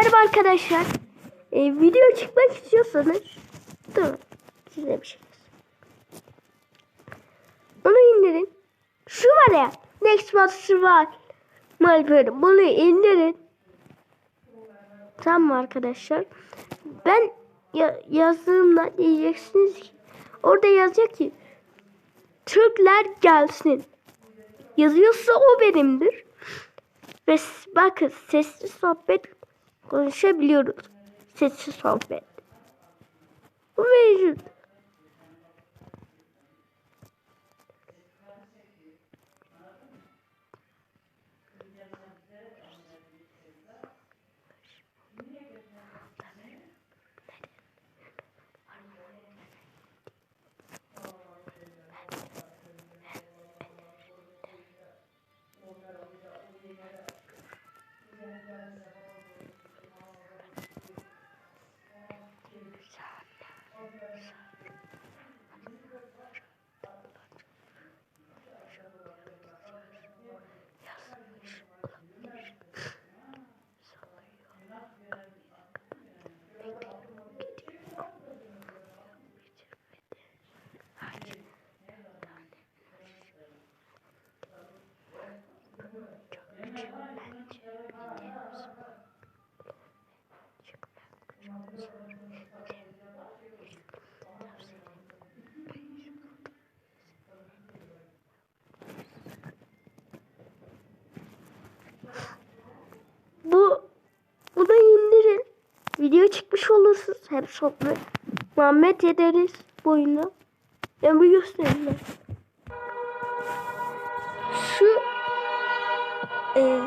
Merhaba arkadaşlar. Ee, video çıkmak istiyorsanız dur size bir şey Onu indirin. Şu var ya Next Monster var. Malperi bunu indirin. Tamam arkadaşlar? Ben ya yazdığımda diyeceksiniz ki orada yazacak ki Türkler gelsin. Yazıyorsa o benimdir. Ve bakın sesli sohbet konuşabiliyoruz. Sesli sohbet. Bu mevcut. Bu bunu indirin. Video çıkmış olursunuz. Hem sohbet Muhammed ederiz bu oyunda. Ben bu göstereyim. Şu e,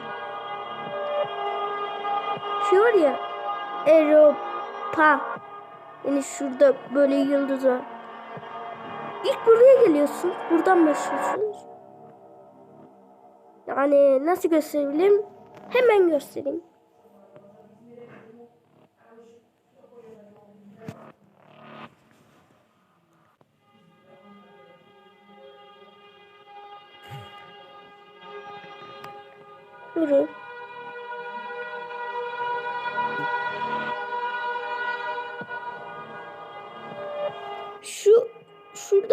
şu var ya Europa yani şurada böyle yıldız var. İlk buraya geliyorsun. Buradan başlıyorsunuz. Yani nasıl gösterebilirim? Hemen göstereyim. Durun.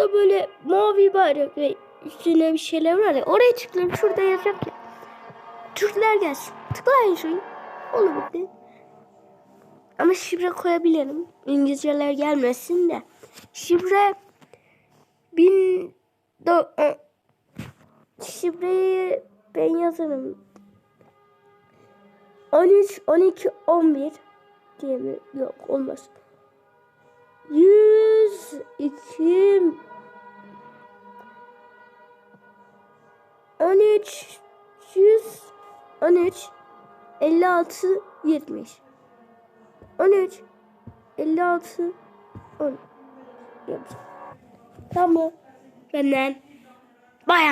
Şurada böyle mavi bayrak ve üstüne bir şeyler var ya oraya tıklayın şurada yazacak ya. Türkler gelsin. Tıklayın şurayı. Olur bitti. Ama şifre koyabilirim. İngilizceler gelmesin de. Şifre bin do, e, şifreyi ben yazarım. 13, 12, 11 diye mi? Yok olmaz. 100, 13, 56, 70. 13, 56, 10. Yapacağım. Tamam. Benden. Bayağı.